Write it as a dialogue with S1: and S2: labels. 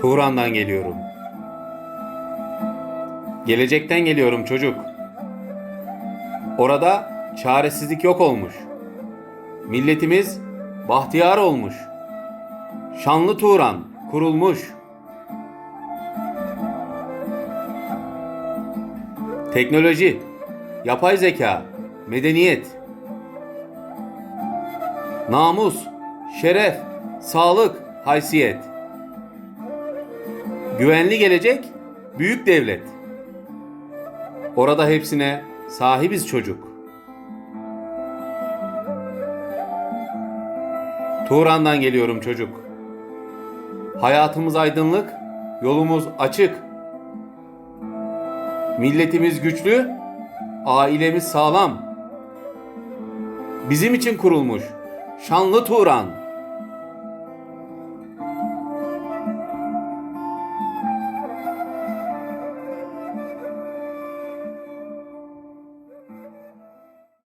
S1: Turan'dan geliyorum. Gelecekten geliyorum çocuk. Orada çaresizlik yok olmuş. Milletimiz bahtiyar olmuş. Şanlı Turan kurulmuş. Teknoloji, yapay zeka, medeniyet, namus, şeref, sağlık, haysiyet. Güvenli gelecek, büyük devlet. Orada hepsine sahibiz çocuk. Turan'dan geliyorum çocuk. Hayatımız aydınlık, yolumuz açık. Milletimiz güçlü, ailemiz sağlam. Bizim için kurulmuş şanlı Turan.